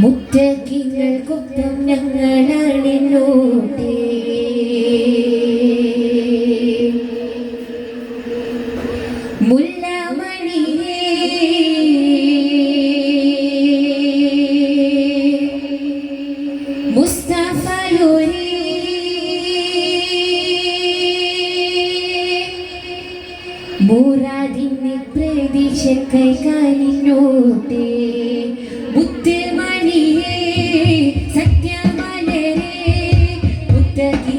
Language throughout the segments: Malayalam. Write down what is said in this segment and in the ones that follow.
മുറ്റക്കിങ്ങൾക്കൊപ്പം ഞങ്ങൾ അണിഞ്ഞോട്ടേ മുസ്തഫയുടെ മുറാദിന് പ്രതീക്ഷ കൈകാലിനോട്ടെ ബുദ്ധമണിയേ സത്യമലരേ. ബുദ്ധഗീ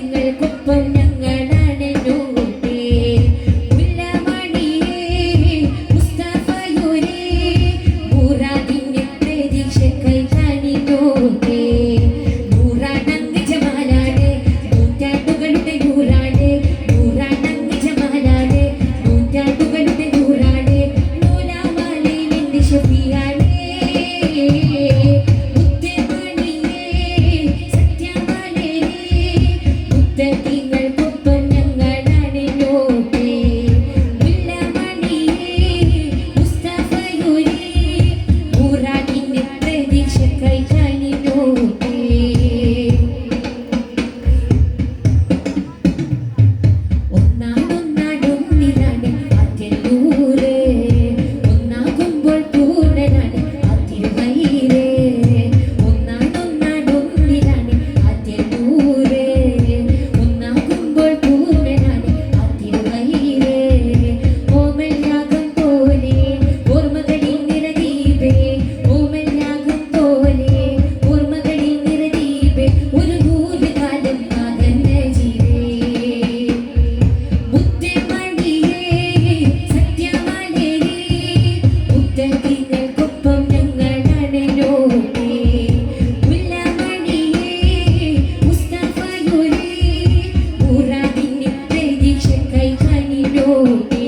കൂട്ടി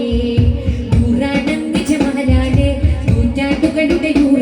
നൂറാനന്ദിച്ച മഹാരാജ് നൂറ്റാണ്ടുകളുടെ യൂറ